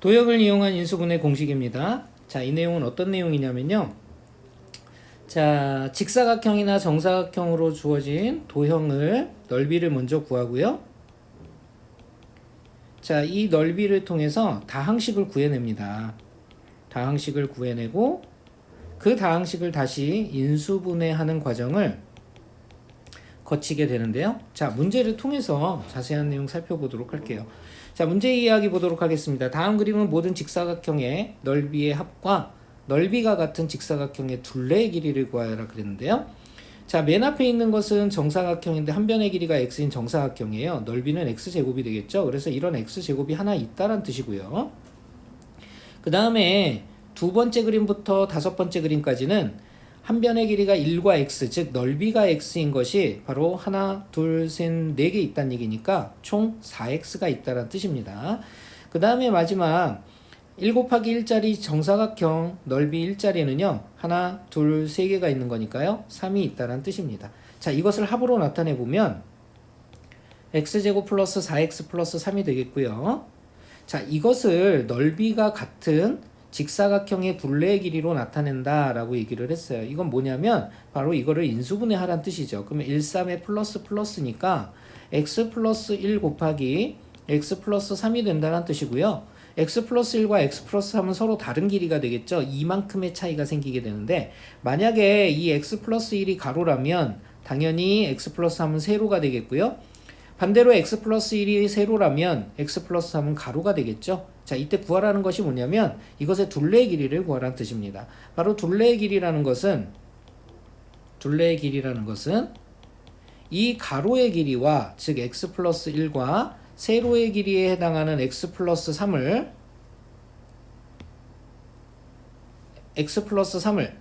도형을 이용한 인수분해 공식입니다. 자, 이 내용은 어떤 내용이냐면요. 자, 직사각형이나 정사각형으로 주어진 도형을 넓이를 먼저 구하고요. 자, 이 넓이를 통해서 다항식을 구해냅니다. 다항식을 구해내고 그 다항식을 다시 인수분해하는 과정을 거치게 되는데요. 자, 문제를 통해서 자세한 내용 살펴보도록 할게요. 자, 문제 이야기 보도록 하겠습니다. 다음 그림은 모든 직사각형의 넓이의 합과 넓이가 같은 직사각형의 둘레의 길이를 구하여라 그랬는데요. 자, 맨 앞에 있는 것은 정사각형인데 한 변의 길이가 x인 정사각형이에요. 넓이는 x제곱이 되겠죠. 그래서 이런 x제곱이 하나 있다란 뜻이고요. 그 다음에 두 번째 그림부터 다섯 번째 그림까지는 한 변의 길이가 1과 x, 즉 넓이가 x인 것이 바로 하나, 둘, 셋, 네 개 있다는 얘기니까 총 4x가 있다는 뜻입니다. 그 다음에 마지막 1 곱하기 1짜리 정사각형 넓이 1짜리는요. 하나, 둘, 세 개가 있는 거니까요. 3이 있다는 뜻입니다. 자, 이것을 합으로 나타내 보면 x제곱 플러스 4x 플러스 3이 되겠고요. 자, 이것을 넓이가 같은 직사각형의 둘레의 길이로 나타낸다라고 얘기를 했어요. 이건 뭐냐면 바로 이거를 인수분해하라는 뜻이죠. 그러면 1, 3의 플러스 플러스니까 x 플러스 1 곱하기 x 플러스 3이 된다는 뜻이고요. x 플러스 1과 x 플러스 3은 서로 다른 길이가 되겠죠. 이만큼의 차이가 생기게 되는데 만약에 이 x 플러스 1이 가로라면 당연히 x 플러스 3은 세로가 되겠고요. 반대로 x 플러스 1이 세로라면 x 플러스 3은 가로가 되겠죠. 자, 이때 구하라는 것이 뭐냐면 이것의 둘레의 길이를 구하라는 뜻입니다. 바로 둘레의 길이라는 것은 둘레의 길이라는 것은 이 가로의 길이와 즉 x 플러스 1과 세로의 길이에 해당하는 x 플러스 3을 x 플러스 3을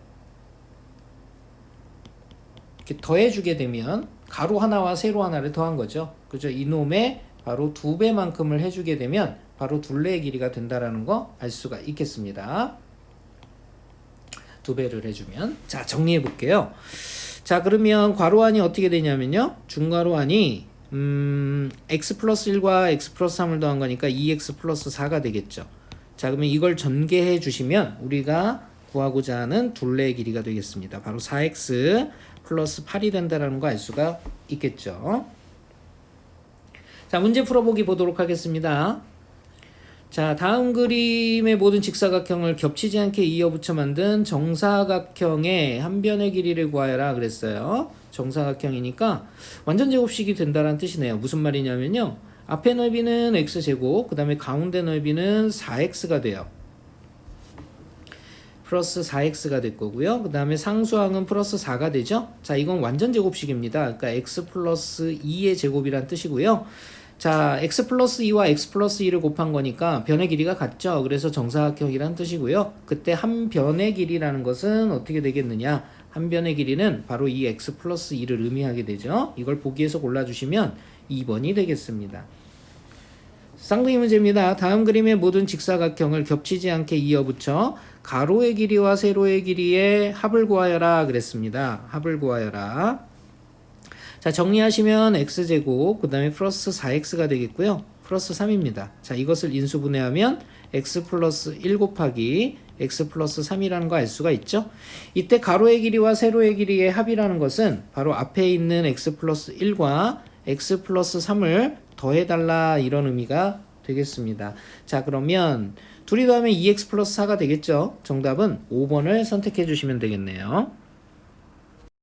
이렇게 더해주게 되면 가로 하나와 세로 하나를 더한 거죠. 그죠? 이놈의 바로 두 배만큼을 해주게 되면 바로 둘레의 길이가 된다라는 거 알 수가 있겠습니다. 두 배를 해주면 자 정리해 볼게요. 자 그러면 괄호안이 어떻게 되냐면요. 중괄호안이 음, x 플러스 1과 x 플러스 3을 더한 거니까 2x 플러스 4가 되겠죠. 자 그러면 이걸 전개해 주시면 우리가 구하고자 하는 둘레의 길이가 되겠습니다. 바로 4x 플러스 8이 된다라는 거 알 수가 있겠죠. 자, 문제 풀어보기 보도록 하겠습니다. 자, 다음 그림의 모든 직사각형을 겹치지 않게 이어붙여 만든 정사각형의 한 변의 길이를 구하여라 그랬어요. 정사각형이니까 완전 제곱식이 된다는 뜻이네요. 무슨 말이냐면요. 앞에 넓이는 x제곱, 그 다음에 가운데 넓이는 4x가 돼요. 플러스 4x가 될 거고요. 그 다음에 상수항은 플러스 4가 되죠. 자, 이건 완전 제곱식입니다. 그러니까 x 플러스 2의 제곱이란 뜻이고요. 자, x 플러스 2와 x 플러스 2를 곱한 거니까 변의 길이가 같죠. 그래서 정사각형이란 뜻이고요. 그때 한 변의 길이라는 것은 어떻게 되겠느냐? 한 변의 길이는 바로 이 x 플러스 2를 의미하게 되죠. 이걸 보기에서 골라주시면 2번이 되겠습니다. 쌍둥이 문제입니다. 다음 그림의 모든 직사각형을 겹치지 않게 이어붙여 가로의 길이와 세로의 길이의 합을 구하여라 그랬습니다. 합을 구하여라. 자 정리하시면 x제곱 그 다음에 플러스 4x가 되겠고요. 플러스 3입니다. 자 이것을 인수분해하면 x 플러스 1 곱하기 x 플러스 3이라는 거 알 수가 있죠. 이때 가로의 길이와 세로의 길이의 합이라는 것은 바로 앞에 있는 x 플러스 1과 x 플러스 3을 더해달라 이런 의미가 되겠습니다. 자 그러면 둘이 더하면 2x 플러스 4가 되겠죠. 정답은 5번을 선택해 주시면 되겠네요.